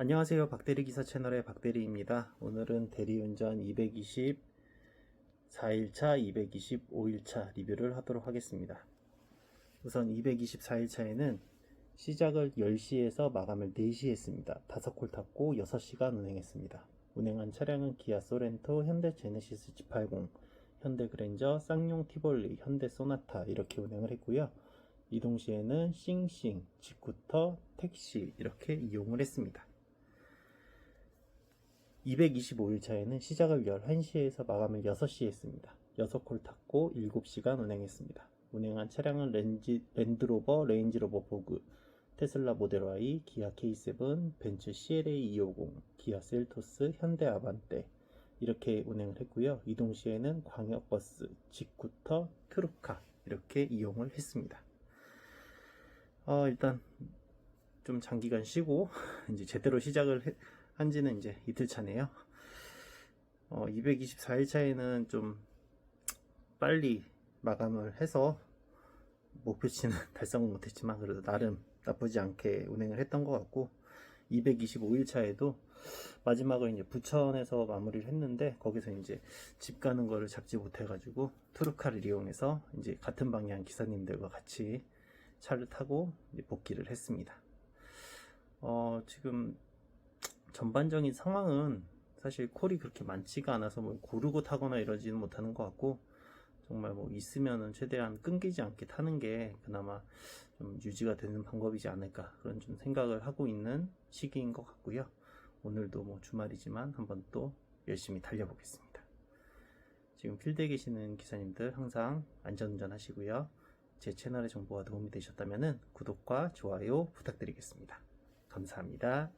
안녕하세요. 박대리 기사 채널의 박대리입니다. 오늘은 대리운전 220 4일차, 225일차 리뷰를 하도록 하겠습니다. 우선 224일차에는 시작을 10시에서 마감을 4시에 했습니다. 5콜 탔고 6시간 운행했습니다. 운행한 차량은 기아 소렌토, 현대 제네시스 G80, 현대 그랜저, 쌍용 티볼리, 현대 소나타 이렇게 운행을 했고요. 이동 시에는 싱싱, 지쿠터, 택시 이렇게 이용을 했습니다. 225일 차에는 시작을 11시에서 마감을 6시에 했습니다. 6콜 탔고 7시간 운행했습니다. 운행한 차량은 렌지, 랜드로버, 레인지로버 보그, 테슬라 모델 Y, 기아 K7, 벤츠 CLA 250, 기아 셀토스, 현대 아반떼 이렇게 운행을 했고요. 이동 시에는 광역버스, 직구터, 트루카 이렇게 이용을 했습니다. 어, 일단 좀 장기간 쉬고 이제 제대로 시작을 해- 한 지는 이제 이틀 차네요. 어, 224일 차에는 좀 빨리 마감을 해서 목표치는 달성은 못했지만 그래도 나름 나쁘지 않게 운행을 했던 것 같고 225일 차에도 마지막을 이제 부천에서 마무리를 했는데 거기서 이제 집 가는 거를 잡지 못해가지고 트루카를 이용해서 이제 같은 방향 기사님들과 같이 차를 타고 복귀를 했습니다. 어, 지금 전반적인 상황은 사실 콜이 그렇게 많지가 않아서 뭐 고르고 타거나 이러지는 못하는 것 같고 정말 뭐 있으면은 최대한 끊기지 않게 타는 게 그나마 좀 유지가 되는 방법이지 않을까 그런 좀 생각을 하고 있는 시기인 것 같고요. 오늘도 뭐 주말이지만 한번 또 열심히 달려보겠습니다. 지금 필드에 계시는 기사님들 항상 안전운전 하시고요. 제 채널의 정보가 도움이 되셨다면 구독과 좋아요 부탁드리겠습니다. 감사합니다.